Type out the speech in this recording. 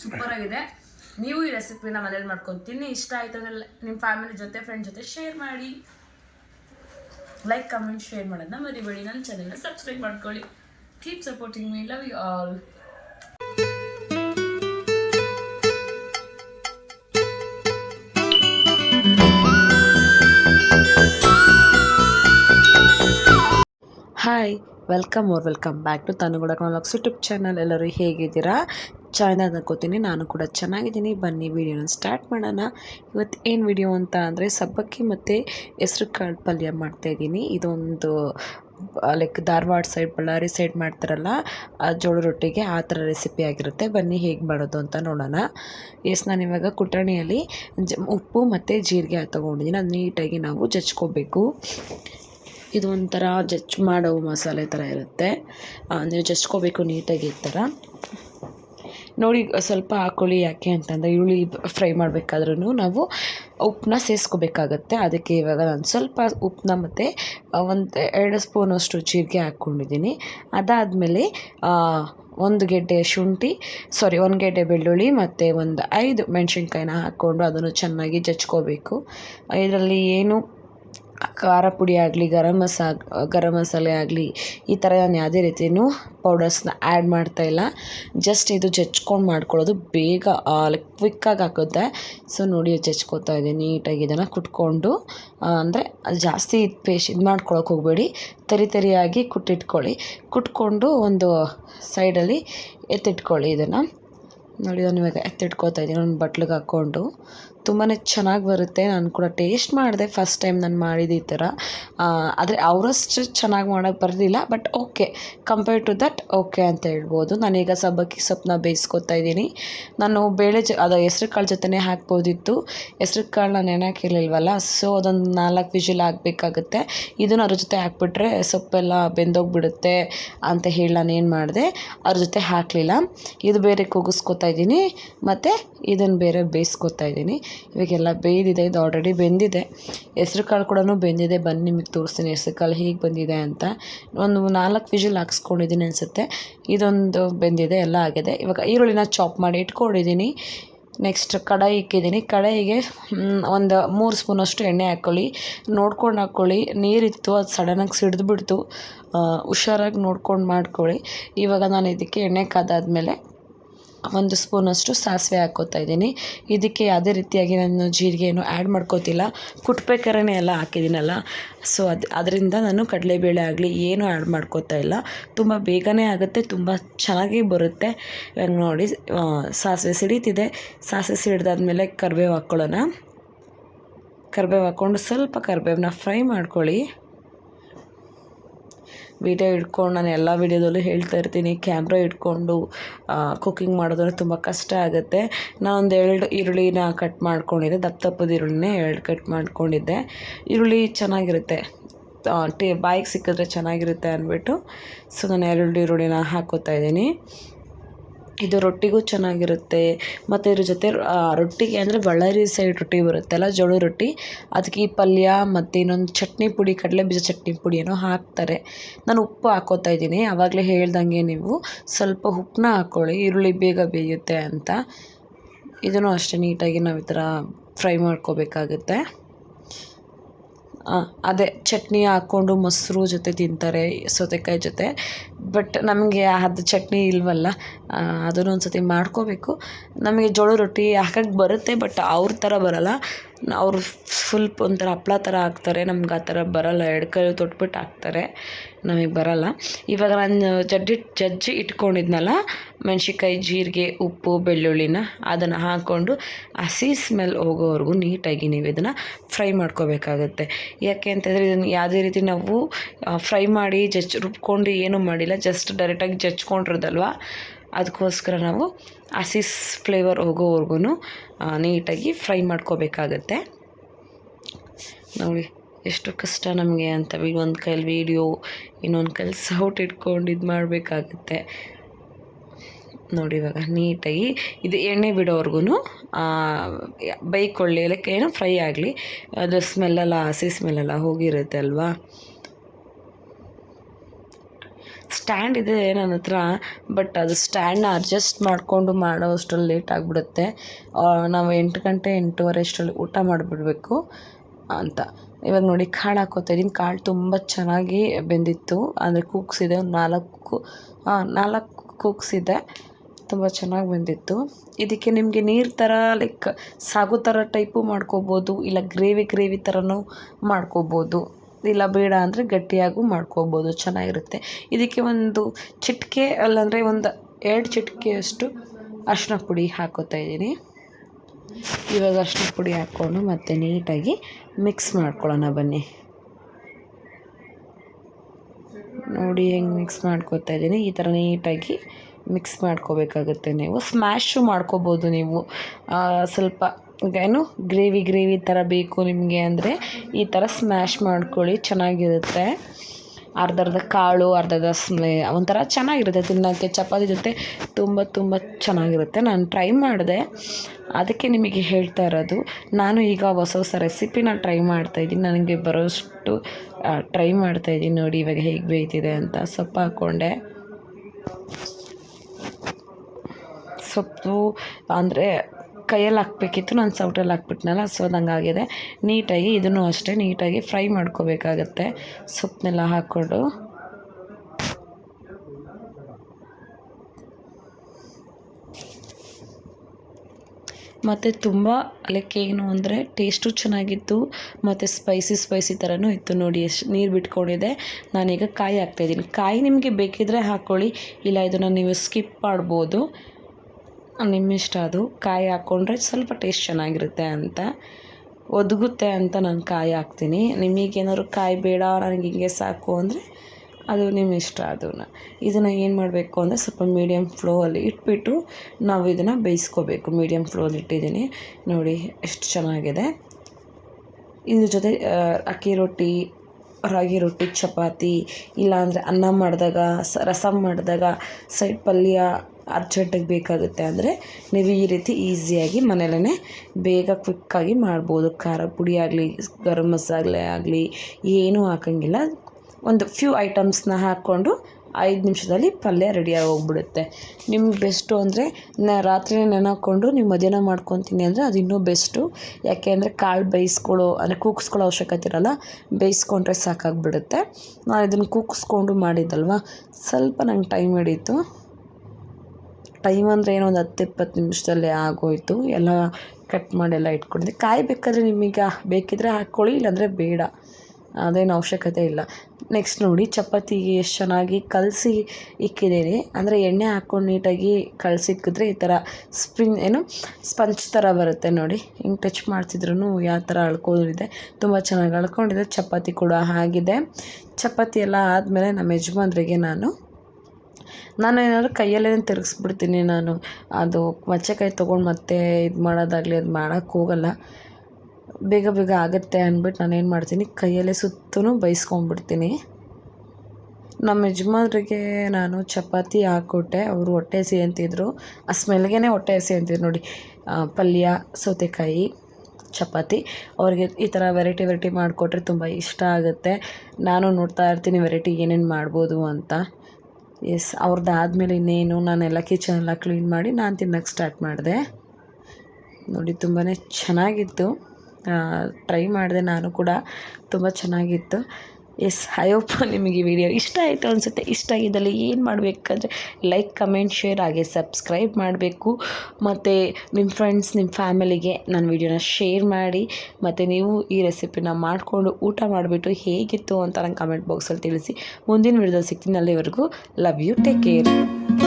Super ಆಗಿದೆ ನೀವು ಈ ರೆಸಿಪಿನ ಮನೇಲಿ ಮಾಡ್ಕೊಂಡು ತಿನ್ನಿ. ಇಷ್ಟ ಆಯ್ತು ಅಂದ್ರೆ ನಿಮ್ಮ ಫ್ಯಾಮಿಲಿ ಜೊತೆ ಫ್ರೆಂಡ್ ಜೊತೆ ಶೇರ್ ಮಾಡಿ. ಲೈಕ್ ಕಮೆಂಟ್ ಶೇರ್ ಮಾಡೋದನ್ನ ಮರಿಬೇಡಿ. ನನ್ನ ಚಾನೆಲ್ನ ಸಬ್ಸ್ಕ್ರೈಬ್ ಮಾಡ್ಕೊಳ್ಳಿ. Keep supporting me love you all hi welcome or welcome back to Tanuguda ಕ್ರಾಲಕ್ಸ್ YouTube channel ಎಲ್ಲರೂ ಹೇಗಿದ್ದೀರಾ? ಚೆನ್ನಾಗಿ ಅನ್ಕೋತೀನಿ ನಾನು ಕೂಡ ಚೆನ್ನಾಗಿದ್ದೀನಿ. ಬನ್ನಿ ವಿಡಿಯೋನ ಸ್ಟಾರ್ಟ್ ಮಾಡೋಣ. ಇವತ್ತು ಏನು ವಿಡಿಯೋ ಅಂತ ಅಂದರೆ ಸಬ್ಬಕ್ಕಿ ಮತ್ತು ಹೆಸ್ರು ಕಾಳು ಪಲ್ಯ ಮಾಡ್ತಾಯಿದ್ದೀನಿ ಇದೊಂದು like Dharwad side Ballari side ಮಾಡ್ತಾರಲ್ಲ, ಆ ಜೋಳ ರೊಟ್ಟಿಗೆ ಆ ಥರ ರೆಸಿಪಿ ಆಗಿರುತ್ತೆ. ಬನ್ನಿ, ಹೇಗೆ ಮಾಡೋದು ಅಂತ ನೋಡೋಣ. ಎಸ್ ನಾನು ಇವಾಗ ಕುಟಾಣಿಯಲ್ಲಿ ಉಪ್ಪು ಮತ್ತು ಜೀರಿಗೆ ತೊಗೊಂಡಿದ್ದೀನಿ. ಅದು ನೀಟಾಗಿ ನಾವು ಜಚ್ಕೋಬೇಕು ಇದು ಒಂಥರ ಜಚ್ ಮಾಡೋ ಮಸಾಲೆ ಥರ ಇರುತ್ತೆ. ಅಂದರೆ ನೀವು ಜಚ್ಕೋಬೇಕು ನೀಟಾಗಿ ಈ ಥರ. ನೋಡಿ, ಸ್ವಲ್ಪ ಹಾಕೊಳ್ಳಿ ಯಾಕೆ ಅಂತಂದರೆ ಈರುಳ್ಳಿ ಫ್ರೈ ಮಾಡಬೇಕಾದ್ರೂ ನಾವು ಉಪ್ಪನ್ನ ಸೇರಿಸ್ಕೋಬೇಕಾಗತ್ತೆ ಅದಕ್ಕೆ ಇವಾಗ ನಾನು ಸ್ವಲ್ಪ ಉಪ್ಪನ್ನ ಮತ್ತು ಒಂದು ಎರಡು ಸ್ಪೂನಷ್ಟು ಜೀರಿಗೆ ಹಾಕ್ಕೊಂಡಿದ್ದೀನಿ. ಅದಾದಮೇಲೆ ಒಂದು ಗೆಡ್ಡೆ ಶುಂಠಿ ಸಾರಿ ಒಂದು ಗೆಡ್ಡೆ ಬೆಳ್ಳುಳ್ಳಿ ಮತ್ತು ಒಂದು ಐದು ಮೆಣಸಿನ್ಕಾಯಿನ ಹಾಕ್ಕೊಂಡು ಅದನ್ನು ಚೆನ್ನಾಗಿ ಜಚ್ಕೋಬೇಕು ಇದರಲ್ಲಿ ಏನು ಖಾರ ಪುಡಿ ಆಗಲಿ, ಗರಂ ಮಸಾ, ಗರಂ ಮಸಾಲೆ ಆಗಲಿ, ಈ ಥರ ನಾನು ಯಾವುದೇ ರೀತಿಯೂ ಪೌಡರ್ಸ್ನ ಆ್ಯಡ್ ಮಾಡ್ತಾಯಿಲ್ಲ ಜಸ್ಟ್ ಇದು ಜಚ್ಕೊಂಡು ಮಾಡ್ಕೊಳ್ಳೋದು ಬೇಗ ಲೈಕ್ ಕ್ವಿಕ್ಕಾಗಿ ಆಗುತ್ತೆ ಸೊ ನೋಡಿ ಜಚ್ಕೋತಾ ಇದೆ ನೀಟಾಗಿ ಇದನ್ನು ಕುಟ್ಕೊಂಡು. ಅಂದರೆ ಜಾಸ್ತಿ ಪೇಶ್, ಇದು ಮಾಡ್ಕೊಳಕ್ಕೆ ಹೋಗಬೇಡಿ. ತರಿ ತರಿಯಾಗಿ ಕುಟ್ಟಿಟ್ಕೊಳ್ಳಿ. ಕುಟ್ಕೊಂಡು ಒಂದು ಸೈಡಲ್ಲಿ ಎತ್ತಿಟ್ಕೊಳ್ಳಿ ಇದನ್ನು. ನೋಡಿ, ನಾನು ಇವಾಗ ಎತ್ತಿಟ್ಕೋತಾ ಇದ್ದೀನಿ, ಒಂದು ಬಟ್ಲಿಗೆ ಹಾಕ್ಕೊಂಡು. ತುಂಬಾ ಚೆನ್ನಾಗಿ ಬರುತ್ತೆ. ನಾನು ಕೂಡ ಟೇಸ್ಟ್ ಮಾಡಿದೆ ಫಸ್ಟ್ ಟೈಮ್ ನಾನು ಮಾಡಿದ್ದು ಈ ಥರ ಆದರೆ ಅವರಷ್ಟು ಚೆನ್ನಾಗಿ ಮಾಡೋಕ್ಕೆ ಬರಲಿಲ್ಲ, but okay. Compare to that okay ಅಂತ ಹೇಳ್ಬೋದು. ನಾನೀಗ ಸಬ್ಬಕ್ಕಿ ಸೊಪ್ಪನ್ನ ಬೇಯಿಸ್ಕೊತಾ ಇದ್ದೀನಿ. ನಾನು ಬೇಳೆ ಜ, ಅದು ಹೆಸ್ರು ಕಾಳು ಜೊತೆನೇ ಹಾಕ್ಬೋದಿತ್ತು. ಹೆಸ್ರು ನಾನು ನೆನೆಹಾಕಿರ್ಲಿಲ್ವಲ್ಲ ಸೊ ಅದೊಂದು ನಾಲ್ಕು ವಿಜಿಲ್ ಆಗಬೇಕಾಗುತ್ತೆ. ಇದನ್ನು ಅದ್ರ ಜೊತೆ ಹಾಕ್ಬಿಟ್ರೆ ಸೊಪ್ಪೆಲ್ಲ ಬೆಂದೋಗ್ಬಿಡುತ್ತೆ ಅಂತ ಹೇಳಿ ನಾನು ಏನು ಮಾಡಿದೆ ಅದ್ರ ಜೊತೆ ಹಾಕಲಿಲ್ಲ. ಇದು ಬೇರೆ ಕೂಗಿಸ್ಕೊತಾ ಇದ್ದೀನಿ, ಮತ್ತು ಇದನ್ನು ಬೇರೆ ಬೇಯಿಸ್ಕೊತಾ ಇದ್ದೀನಿ. ಇವಾಗೆಲ್ಲ ಬೇಯ್ದಿದೆ ಇದು ಆಲ್ರೆಡಿ ಬೆಂದಿದೆ. ಹೆಸ್ರು ಕಾಳು ಕೂಡ ಬೆಂದಿದೆ. ಬನ್ನಿ, ನಿಮಗೆ ತೋರಿಸ್ತೀನಿ ಹೆಸ್ರು ಕಾಳು ಹೀಗೆ ಬಂದಿದೆ ಅಂತ. ಒಂದು ನಾಲ್ಕು ವಿಜಿಲ್ ಹಾಕ್ಸ್ಕೊಂಡಿದ್ದೀನಿ ಅನಿಸುತ್ತೆ. ಇದೊಂದು ಬೆಂದಿದೆ, ಎಲ್ಲ ಆಗಿದೆ. ಇವಾಗ ಈರುಳ್ಳಿನ ಚಾಪ್ ಮಾಡಿ ಇಟ್ಕೊಂಡಿದ್ದೀನಿ. ನೆಕ್ಸ್ಟ್ ಕಡಾಯಿ ಇಕ್ಕಿದ್ದೀನಿ. ಕಡಾಯಿಗೆ ಒಂದು ಮೂರು ಸ್ಪೂನಷ್ಟು ಎಣ್ಣೆ ಹಾಕ್ಕೊಳ್ಳಿ. ನೋಡ್ಕೊಂಡು ಹಾಕ್ಕೊಳ್ಳಿ. ನೀರಿತ್ತು, ಅದು ಸಡನ್ನಾಗಿ ಸಿಡಿದ್ಬಿಡ್ತು. ಹುಷಾರಾಗಿ ನೋಡ್ಕೊಂಡು ಮಾಡ್ಕೊಳ್ಳಿ. ಇವಾಗ ನಾನು ಇದಕ್ಕೆ ಎಣ್ಣೆ ಕಾದಾದ್ಮೇಲೆ ಒಂದು ಸ್ಪೂನಷ್ಟು ಸಾಸಿವೆ ಹಾಕ್ಕೋತಾ ಇದ್ದೀನಿ. ಇದಕ್ಕೆ ಯಾವುದೇ ರೀತಿಯಾಗಿ ನಾನು ಜೀರಿಗೆ ಏನು ಆ್ಯಡ್ ಮಾಡ್ಕೋತಿಲ್ಲ. ಕುಟ್ಬೇಕಾರೇ ಎಲ್ಲ ಹಾಕಿದ್ದೀನಲ್ಲ. ಸೊ ಅದು, ಅದರಿಂದ ನಾನು ಕಡಲೆಬೇಳೆ ಆಗಲಿ ಏನು ಆ್ಯಡ್ ಮಾಡ್ಕೋತಾ ಇಲ್ಲ. ತುಂಬ ಬೇಗನೆ ಆಗುತ್ತೆ, ತುಂಬ ಚೆನ್ನಾಗಿ ಬರುತ್ತೆ. ಇವಾಗ ನೋಡಿ ಸಾಸಿವೆ ಸಿಡಿತಿದೆ. ಸಾಸಿವೆ ಸಿಡಿದಾದ್ಮೇಲೆ ಕರಿಬೇವು ಹಾಕ್ಕೊಳ್ಳೋಣ. ಕರಿಬೇವು ಹಾಕ್ಕೊಂಡು ಸ್ವಲ್ಪ ಕರಿಬೇವನ್ನ ಫ್ರೈ ಮಾಡ್ಕೊಳ್ಳಿ. ವಿಡಿಯೋ ಇಟ್ಕೊಂಡು ನಾನು ಎಲ್ಲ ವೀಡಿಯೋದಲ್ಲೂ ಹೇಳ್ತಾ ಇರ್ತೀನಿ. ಕ್ಯಾಮ್ರಾ ಇಟ್ಕೊಂಡು ಕುಕ್ಕಿಂಗ್ ಮಾಡೋದಂದ್ರೆ ತುಂಬ ಕಷ್ಟ ಆಗುತ್ತೆ. ನಾನೊಂದು ಎರಡು ಈರುಳ್ಳಿನ ಕಟ್ ಮಾಡ್ಕೊಂಡಿದ್ದೆ. ದಪ್ಪ ದಪ್ಪದ ಈರುಳ್ಳಿನೇ ಎರಡು ಕಟ್ ಮಾಡ್ಕೊಂಡಿದ್ದೆ. ಈರುಳ್ಳಿ ಚೆನ್ನಾಗಿರುತ್ತೆ. ಟೇ, ಬಾಯಿಗೆ ಸಿಕ್ಕಿದ್ರೆ ಚೆನ್ನಾಗಿರುತ್ತೆ ಅಂದ್ಬಿಟ್ಟು, ಸೊ, ನಾನು ಎರಡು ಈರುಳ್ಳಿನ ಹಾಕೋತಾ ಇದ್ದೀನಿ. ಇದು ರೊಟ್ಟಿಗೂ ಚೆನ್ನಾಗಿರುತ್ತೆ. ಮತ್ತು ಇದ್ರ ಜೊತೆ ರೊಟ್ಟಿಗೆ ಅಂದರೆ ಬಳ್ಳಾರಿ ಸೈಡ್ ರೊಟ್ಟಿ ಬರುತ್ತಲ್ಲ, ಜೋಳ ರೊಟ್ಟಿ. ಅದಕ್ಕೆ ಈ ಪಲ್ಯ ಮತ್ತು ಇನ್ನೊಂದು ಚಟ್ನಿ ಪುಡಿ ಕಡಲೆ ಬೀಜ ಚಟ್ನಿ ಪುಡಿ ಹಾಕ್ತಾರೆ. ನಾನು ಉಪ್ಪು ಹಾಕೋತಾ ಇದ್ದೀನಿ. ಆವಾಗಲೇ ಹೇಳ್ದಂಗೆ ನೀವು ಸ್ವಲ್ಪ ಉಪ್ಪನ್ನ ಹಾಕ್ಕೊಳ್ಳಿ ಈರುಳ್ಳಿ ಬೇಗ ಬೇಯುತ್ತೆ ಅಂತ. ಇದನ್ನು ಅಷ್ಟೇ ನೀಟಾಗಿ ನಾವು ಈ ಥರ ಫ್ರೈ ಮಾಡ್ಕೋಬೇಕಾಗುತ್ತೆ. ಅದೇ ಚಟ್ನಿ ಹಾಕ್ಕೊಂಡು ಮೊಸರು ಜೊತೆ ತಿಂತಾರೆ, ಸೌತೆಕಾಯಿ ಜೊತೆ. ಬಟ್ ನಮಗೆ ಅದು ಚಟ್ನಿ ಇಲ್ವಲ್ಲ ಅದನ್ನು ಒಂದು ಸತಿ ಮಾಡ್ಕೋಬೇಕು. ನಮಗೆ ಜೋಳ ರೊಟ್ಟಿ ಹಾಕಕ್ಕೆ ಬರುತ್ತೆ ಬಟ್ ಅವ್ರ ಥರ ಬರಲ್ಲ. ಅವರು ಫುಲ್ ಒಂಥರ ಹಪ್ಳ ಥರ ಹಾಕ್ತಾರೆ ನಮ್ಗೆ ಆ ಥರ ಬರಲ್ಲ. ಎರಡು ಕೈಲಿ ತೊಟ್ಬಿಟ್ಟು ಹಾಕ್ತಾರೆ. ನಮಗೆ ಬರೋಲ್ಲ. ಇವಾಗ ನಾನು ಜಡ್ಜಿ ಜಜ್ಜಿ ಇಟ್ಕೊಂಡಿದ್ನಲ್ಲ? ಮೆಣ್ಸಿನ್ಕಾಯಿ, ಜೀರಿಗೆ, ಉಪ್ಪು, ಬೆಳ್ಳುಳ್ಳಿನ ಅದನ್ನು ಹಾಕ್ಕೊಂಡು ಹಸಿ ಸ್ಮೆಲ್ ಹೋಗೋವರೆಗೂ ನೀಟಾಗಿ ನೀವು ಇದನ್ನು ಫ್ರೈ ಮಾಡ್ಕೋಬೇಕಾಗುತ್ತೆ. ಯಾಕೆ ಅಂತಂದರೆ ಇದನ್ನು ಯಾವುದೇ ರೀತಿ ನಾವು ಫ್ರೈ ಮಾಡಿ ಜಜ್ ರುಬ್ಕೊಂಡು ಏನೂ ಮಾಡಿಲ್ಲ. ಜಸ್ಟ್ ಡೈರೆಕ್ಟಾಗಿ ಜಚ್ಕೊಂಡಿರೋದಲ್ವ ಅದಕ್ಕೋಸ್ಕರ ನಾವು ಅಸಿಸ್ ಫ್ಲೇವರ್ ಹೋಗೋವರೆಗೂ ನೀಟಾಗಿ ಫ್ರೈ ಮಾಡ್ಕೋಬೇಕಾಗತ್ತೆ. ನೋಡಿ, ಎಷ್ಟು ಕಷ್ಟ ನಮಗೆ ಅಂತ ಒಂದು ಕೈಲಿ ವೀಡಿಯೋ, ಇನ್ನೊಂದು ಕೈಲಿ ಸೌಟ್ ಇಟ್ಕೊಂಡು ಇದು ಮಾಡಬೇಕಾಗತ್ತೆ. ನೋಡಿ, ಇವಾಗ ನೀಟಾಗಿ ಇದು ಎಣ್ಣೆ ಬಿಡೋವರೆಗೂ ಬೈಕೊಳ್ಳಿ ಏನೋ ಫ್ರೈ ಆಗಲಿ, ಅದು ಸ್ಮೆಲ್ಲೆಲ್ಲ ಹಸಿ ಸ್ಮೆಲ್ಲೆಲ್ಲ ಹೋಗಿರುತ್ತೆ ಅಲ್ವಾ? ಸ್ಟ್ಯಾಂಡ್ ಇದೆ ನನ್ನ ಹತ್ರ ಬಟ್ ಅದು ಸ್ಟ್ಯಾಂಡ್ನ ಅಡ್ಜಸ್ಟ್ ಮಾಡಿಕೊಂಡು ಮಾಡೋ ಅಷ್ಟರಲ್ಲಿ ಲೇಟ್ ಆಗಿಬಿಡುತ್ತೆ. ನಾವು ಎಂಟು ಗಂಟೆ ಎಂಟೂವರೆ ಅಷ್ಟರಲ್ಲಿ ಊಟ ಮಾಡಿಬಿಡ್ಬೇಕು ಅಂತ. ಇವಾಗ ನೋಡಿ ಕಾಳು ಹಾಕೋತಾ ಇದ್ದೀನಿ. ಕಾಳು ತುಂಬ ಚೆನ್ನಾಗಿ ಬೆಂದಿತ್ತು. ಅಂದರೆ ಕೂಗ್ಸಿದೆ, ಒಂದು ನಾಲ್ಕು ನಾಲ್ಕು ಕೂಗ್ಸಿದೆ. ತುಂಬ ಚೆನ್ನಾಗಿ ಬಂದಿತ್ತು. ಇದಕ್ಕೆ ನಿಮಗೆ ನೀರು ಥರ ಲೈಕ್ ಸಾಗು ಥರ ಟೈಪು ಮಾಡ್ಕೋಬೋದು, ಇಲ್ಲ ಗ್ರೇವಿ ಗ್ರೇವಿ ಥರನೂ ಮಾಡ್ಕೋಬೋದು. ಇಲ್ಲ ಬೇಡ ಅಂದರೆ ಗಟ್ಟಿಯಾಗೂ ಮಾಡ್ಕೋಬೋದು, ಚೆನ್ನಾಗಿರುತ್ತೆ. ಇದಕ್ಕೆ ಒಂದು ಚಿಟಿಕೆ ಅಲ್ಲಾಂದರೆ ಒಂದು ಎರಡು ಚಿಟಿಕೆಯಷ್ಟು ಅರಿಶಿನ ಪುಡಿ ಹಾಕೋತಾ ಇದ್ದೀನಿ. ಇವಾಗ ಅರಿಶಿನ ಪುಡಿ ಹಾಕ್ಕೊಂಡು ಮತ್ತೆ ನೀಟಾಗಿ ಮಿಕ್ಸ್ ಮಾಡ್ಕೊಳ್ಳೋಣ ಬನ್ನಿ. ನೋಡಿ ಹೆಂಗೆ ಮಿಕ್ಸ್ ಮಾಡ್ಕೊತಾ ಇದ್ದೀನಿ. ಈ ಥರ ನೀಟಾಗಿ ಮಿಕ್ಸ್ ಮಾಡ್ಕೋಬೇಕಾಗುತ್ತೆ ನೀವು. ಸ್ಮ್ಯಾಶು ಮಾಡ್ಕೋಬೋದು ನೀವು. ಸ್ವಲ್ಪ ಏನು ಗ್ರೇವಿ ಗ್ರೇವಿ ಥರ ಬೇಕು ನಿಮಗೆ ಅಂದರೆ ಈ ಥರ ಸ್ಮ್ಯಾಶ್ ಮಾಡ್ಕೊಳ್ಳಿ, ಚೆನ್ನಾಗಿರುತ್ತೆ. ಅರ್ಧ ಅರ್ಧ ಕಾಳು ಅರ್ಧ ಅರ್ಧ ಒಂಥರ ಚೆನ್ನಾಗಿರುತ್ತೆ ತಿನ್ನೋಕ್ಕೆ. ಚಪಾತಿ ಜೊತೆ ತುಂಬ ತುಂಬ ಚೆನ್ನಾಗಿರುತ್ತೆ. ನಾನು ಟ್ರೈ ಮಾಡಿದೆ. ಅದಕ್ಕೆ ನಿಮಗೆ ಹೇಳ್ತಾ ಇರೋದು, ನಾನು ಈಗ ಹೊಸ ಹೊಸ ರೆಸಿಪಿನ ಟ್ರೈ ಮಾಡ್ತಾಯಿದ್ದೀನಿ ನನಗೆ ಬರೋಷ್ಟು ಟ್ರೈ ಮಾಡ್ತಾಯಿದ್ದೀನಿ ನೋಡಿ ಇವಾಗ ಹೇಗೆ ಬೇಯ್ತಿದೆ ಅಂತ. ಸೊಪ್ಪು ಹಾಕ್ಕೊಂಡೆ ಸೊಪ್ಪು ಅಂದರೆ ಕೈಯಲ್ಲಿ ಹಾಕ್ಬೇಕಿತ್ತು, ನಾನು ಸೌಟಲ್ಲಿ ಹಾಕ್ಬಿಟ್ನಲ್ಲ ಸೊ ಅದು ಹಂಗಾಗಿದೆ ನೀಟಾಗಿ ಇದನ್ನು ಅಷ್ಟೇ ನೀಟಾಗಿ ಫ್ರೈ ಮಾಡ್ಕೋಬೇಕಾಗತ್ತೆ. ಸೊಪ್ಪನ್ನೆಲ್ಲ ಹಾಕ್ಕೊಂಡು. ಮತ್ತು ತುಂಬ ಲೈಕ್ ಏನು ಅಂದರೆ ಟೇಸ್ಟು ಚೆನ್ನಾಗಿತ್ತು. ಮತ್ತು ಸ್ಪೈಸಿ ಸ್ಪೈಸಿ ಥರನೂ ಇತ್ತು ನೋಡಿ ಎಷ್ಟು ನೀರು ಬಿಟ್ಕೊಂಡಿದೆ. ನಾನೀಗ ಕಾಯಿ ಹಾಕ್ತಾಯಿದ್ದೀನಿ ಕಾಯಿ ನಿಮಗೆ ಬೇಕಿದ್ದರೆ ಹಾಕ್ಕೊಳ್ಳಿ ಇಲ್ಲ ಇದನ್ನು ನೀವು ಸ್ಕಿಪ್ ಮಾಡ್ಬೋದು. ನಿಮ್ಮಿಷ್ಟ ಅದು ಕಾಯಿ ಹಾಕ್ಕೊಂಡ್ರೆ ಸ್ವಲ್ಪ ಟೇಸ್ಟ್ ಚೆನ್ನಾಗಿರುತ್ತೆ ಅಂತ. ಒದಗುತ್ತೆ ಅಂತ ನಾನು ಕಾಯಿ ಹಾಕ್ತೀನಿ. ನಿಮಗೇನಾದ್ರು ಕಾಯಿ ಬೇಡ, ನನಗೆ ಹಿಂಗೆ ಸಾಕು ಅಂದರೆ ಅದು ನಿಮ್ಮ ಇಷ್ಟ ಅದನ್ನು ಇದನ್ನು ಏನು ಮಾಡಬೇಕು ಅಂದರೆ ಸ್ವಲ್ಪ ಮೀಡಿಯಮ್ ಫ್ಲೋವಲ್ಲಿ ಇಟ್ಬಿಟ್ಟು ನಾವು ಇದನ್ನು ಬೇಯಿಸ್ಕೋಬೇಕು. ಮೀಡಿಯಮ್ ಫ್ಲೋಲ್ಲಿ ಇಟ್ಟಿದ್ದೀನಿ. ನೋಡಿ, ಎಷ್ಟು ಚೆನ್ನಾಗಿದೆ. ಇದ್ರ ಜೊತೆ ಅಕ್ಕಿ ರೊಟ್ಟಿ, ರಾಗಿ ರೊಟ್ಟಿ, ಚಪಾತಿ, ಇಲ್ಲಾಂದರೆ ಅನ್ನ ಮಾಡಿದಾಗ, ಸ ರಸಮ್ ಮಾಡಿದಾಗ, ಸೈಡ್ ಪಲ್ಯ ಅರ್ಜೆಂಟಿಗೆ ಬೇಕಾಗುತ್ತೆ ಅಂದರೆ ನೀವು ಈ ರೀತಿ ಈಸಿಯಾಗಿ ಮನೇಲೇ ಬೇಗ ಕ್ವಿಕ್ಕಾಗಿ ಮಾಡ್ಬೋದು. ಖಾರ ಪುಡಿ ಆಗಲಿ, ಗರಂ ಮಸಾಲೆ ಆಗಲಿ, ಏನೂ ಹಾಕೋಂಗಿಲ್ಲ. ಒಂದು ಫ್ಯೂ ಐಟಮ್ಸ್ನ ಹಾಕ್ಕೊಂಡು ಐದು ನಿಮಿಷದಲ್ಲಿ ಪಲ್ಯ ರೆಡಿಯಾಗಿ ಹೋಗ್ಬಿಡುತ್ತೆ ನಿಮ್ಗೆ ಬೆಸ್ಟು ಅಂದರೆ ನ ರಾತ್ರಿ ನೆನೆ ಹಾಕ್ಕೊಂಡು ನೀವು ಮಧ್ಯಾಹ್ನ ಮಾಡ್ಕೊತೀನಿ ಅಂದರೆ ಅದು ಇನ್ನೂ ಬೆಸ್ಟು. ಯಾಕೆ ಅಂದರೆ ಕಾಳು ಬೇಯಿಸ್ಕೊಳ್ಳೋ ಅಂದರೆ ಕೂಗಿಸ್ಕೊಳ್ಳೋ ಅವಶ್ಯಕತೆ ಇರಲ್ಲ, ಬೇಯಿಸ್ಕೊಂಡ್ರೆ ಸಾಕಾಗ್ಬಿಡುತ್ತೆ. ನಾನು ಇದನ್ನು ಕೂಗಿಸ್ಕೊಂಡು ಮಾಡಿದ್ದಲ್ವ? ಸ್ವಲ್ಪ ನಂಗೆ ಟೈಮ್ ಹಿಡೀತು ಟೈಮ್ ಅಂದರೆ ಏನೋ ಒಂದು ಹತ್ತು ಇಪ್ಪತ್ತು ನಿಮಿಷದಲ್ಲೇ ಆಗೋಯಿತು. ಎಲ್ಲ ಕಟ್ ಮಾಡಿ ಎಲ್ಲ ಇಟ್ಕೊಂಡಿದ್ದೆ. ಕಾಯಿ ಬೇಕಾದರೆ ನಿಮಗೆ ಬೇಕಿದ್ದರೆ ಹಾಕ್ಕೊಳ್ಳಿ, ಇಲ್ಲಾಂದರೆ ಬೇಡ. ಅದೇನು ಅವಶ್ಯಕತೆ ಇಲ್ಲ. ನೆಕ್ಸ್ಟ್ ನೋಡಿ, ಚಪಾತಿಗೆ ಎಷ್ಟು ಚೆನ್ನಾಗಿ ಕಲಸಿ ಇಕ್ಕಿದ್ದೀನಿ. ಅಂದರೆ ಎಣ್ಣೆ ಹಾಕ್ಕೊಂಡು ನೀಟಾಗಿ ಕಳಿಸಿಕ್ಕಿದ್ರೆ ಈ ಥರ ಸ್ಪಿನ್, ಏನು ಸ್ಪಂಚ್ ಥರ ಬರುತ್ತೆ ನೋಡಿ. ಹಿಂಗೆ ಟಚ್ ಮಾಡ್ತಿದ್ರು ಯಾವ ಥರ ಅಳ್ಕೊಂಡಿದೆ. ತುಂಬ ಚೆನ್ನಾಗಿ ಅಳ್ಕೊಂಡಿದೆ. ಚಪಾತಿ ಕೂಡ ಆಗಿದೆ. ಚಪಾತಿ ಎಲ್ಲ ಆದಮೇಲೆ ನಮ್ಮ ಯಜಮಾನ್ರಿಗೆ ನಾನು ನಾನು ಏನಾದರೂ ಕೈಯಲ್ಲೇ ತಿರುಗಿಸ್ಬಿಡ್ತೀನಿ ನಾನು. ಅದು ಮಚ್ಚೆಕಾಯಿ ತೊಗೊಂಡು ಮತ್ತೆ ಇದು ಮಾಡೋದಾಗಲಿ ಅದು ಮಾಡೋಕ್ಕೆ ಹೋಗಲ್ಲ. ಬೇಗ ಬೇಗ ಆಗುತ್ತೆ ಅಂದ್ಬಿಟ್ಟು ನಾನು ಏನು ಮಾಡ್ತೀನಿ, ಕೈಯಲ್ಲೇ ಸುತ್ತೂ ಬೈಸ್ಕೊಂಡ್ಬಿಡ್ತೀನಿ. ನಮ್ಮ ಯಜಮಾನ್ರಿಗೆ ನಾನು ಚಪಾತಿ ಹಾಕ್ಕೊಟ್ಟೆ, ಅವರು ಹೊಟ್ಟೆ ಹಸಿ ಅಂತಿದ್ರು. ಆ ಸ್ಮೆಲ್ಗೆ ಹೊಟ್ಟೆ ಹಸಿ ಅಂತಿದ್ರು ನೋಡಿ. ಪಲ್ಯ, ಸೌತೆಕಾಯಿ, ಚಪಾತಿ. ಅವ್ರಿಗೆ ಈ ಥರ ವೆರೈಟಿ ವೆರೈಟಿ ಮಾಡಿಕೊಟ್ರೆ ತುಂಬ ಇಷ್ಟ ಆಗುತ್ತೆ. ನಾನು ನೋಡ್ತಾ ಇರ್ತೀನಿ ವೆರೈಟಿ ಏನೇನು ಮಾಡ್ಬೋದು ಅಂತ. ಎಸ್ ಅವ್ರದ್ದು ಆದಮೇಲೆ ಇನ್ನೇನು ನಾನೆಲ್ಲ ಕಿಚನ್ ಎಲ್ಲ ಕ್ಲೀನ್ ಮಾಡಿ ನಾನು ತಿನ್ನೋಕ್ಕೆ ಸ್ಟಾರ್ಟ್ ಮಾಡಿದೆ. ನೋಡಿ ತುಂಬಾ ಚೆನ್ನಾಗಿತ್ತು. ಟ್ರೈ ಮಾಡಿದೆ ನಾನು ಕೂಡ. ತುಂಬ ಚೆನ್ನಾಗಿತ್ತು. ಎಸ್ ಹೋಪ್ ನಿಮಗೆ ವಿಡಿಯೋ ಇಷ್ಟ ಆಯಿತು ಅನಿಸುತ್ತೆ. ಇಷ್ಟ ಆಗಿದ್ದಲ್ಲಿ ಏನು ಮಾಡಬೇಕಂದ್ರೆ ಲೈಕ್ ಕಮೆಂಟ್ ಶೇರ್ ಹಾಗೆ ಸಬ್ಸ್ಕ್ರೈಬ್ ಮಾಡಬೇಕು. ಮತ್ತು ನಿಮ್ಮ ಫ್ರೆಂಡ್ಸ್ ನಿಮ್ಮ ಫ್ಯಾಮಿಲಿಗೆ ನನ್ನ ವಿಡಿಯೋನ ಶೇರ್ ಮಾಡಿ. ಮತ್ತು ನೀವು ಈ ರೆಸಿಪಿನ ಮಾಡಿಕೊಂಡು ಊಟ ಮಾಡಿಬಿಟ್ಟು ಹೇಗಿತ್ತು ಅಂತ ನಂಗೆ ಕಮೆಂಟ್ ಬಾಕ್ಸಲ್ಲಿ ತಿಳಿಸಿ. ಮುಂದಿನ ವಿಡಿಯೋದಲ್ಲಿ ಸಿಗ್ತೀನಿ ಅಲ್ಲಿವರೆಗೂ. Love you take care